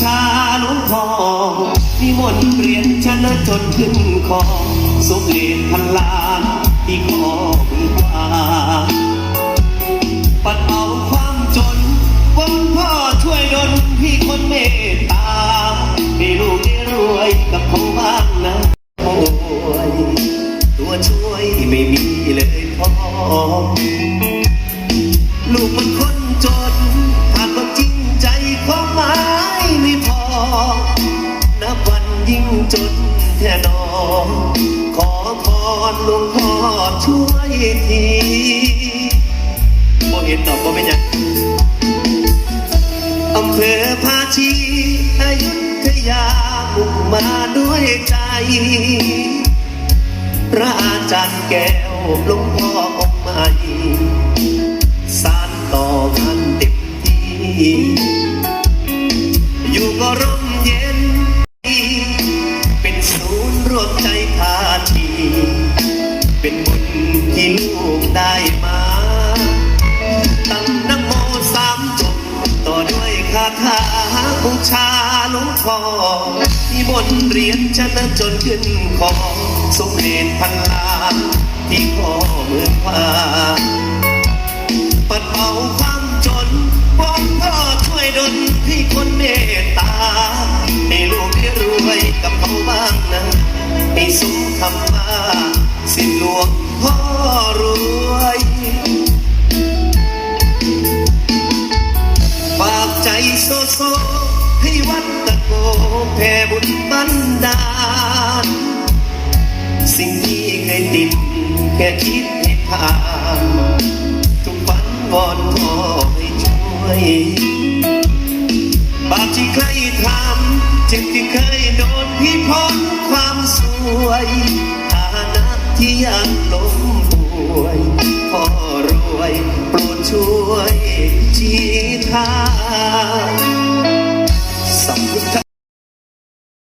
ชาหลวงพ่อนิมนต์เรียนชนะจนขึ้นคอสมเด็จพันล้านที่ขอมือวาปัดเอาความจนวอนพ่อช่วยดลพี่คนเมตตาให้ลูกได้รวยกับเขาบ้างนะโอ้ยตัวช่วยไม่มีเลยพ่อ ยิ่งจนแท่นอขอพรหลวงพ่อช่วยทีบ่เห็นดอกบ่เป็นหยังอำเภอภาชีอายุธยามุ่งมาด้วยใจ พระอาจารย์แก้วหลวงพ่อองค์ใหม่ รวมใจทาทีเป็นบุญที่ลูกได้มาตั้งนโมสามจบต่อด้วยคาถาบูชาหลวงพ่อที่บนเรียนชนะจนขึ้นคองสมเด็จพันล้านที่พ่อเมืองฟ้า ใจโซโซให้วัดตะโกแผ่บุญบันดาล สิ่งที่เคยติดแค่คิดให้ผ่านทุกวันวอนพ่อให้ช่วยบาปที่เคยทำจิตที่เคยโดนพี่พ้นความสวยฐานะที่ยังล้มป่วยพ่อรวยโปรดช่วยชี้ทาง